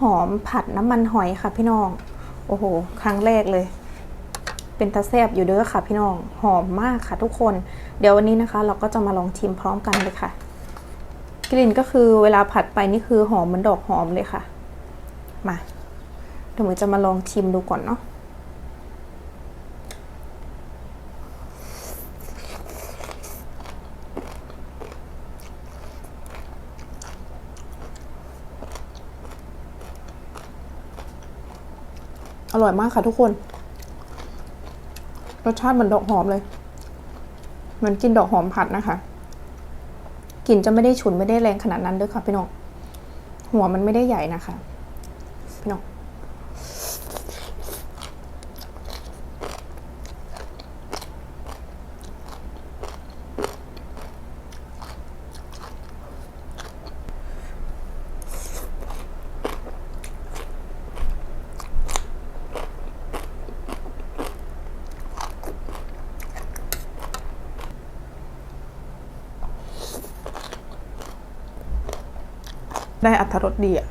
หอมผัดน้ำมันหอยค่ะพี่น้อง โอ้โห ครั้งแรกเลย เป็นตาแซบอยู่เด้อค่ะพี่น้อง หอมมากค่ะทุกคน เดี๋ยววันนี้นะคะ เราก็จะมาลองชิมพร้อมกันเลยค่ะ กลิ่นก็คือเวลาผัดไปนี่คือหอมเหมือนดอกหอมเลยค่ะ มา เดี๋ยวมือจะมาลองชิมดูก่อนเนาะ อร่อยมากค่ะทุกคน รสชาติเหมือนดอกหอมเลย เหมือนกินดอกหอมผัดนะคะกลิ่นจะไม่ได้ฉุนไม่ได้แรงขนาดนั้นเด้วยค่ะพี่น้องหัวมันไม่ได้ใหญ่นะคะพี่น้อง ได้อัตรสดีอะ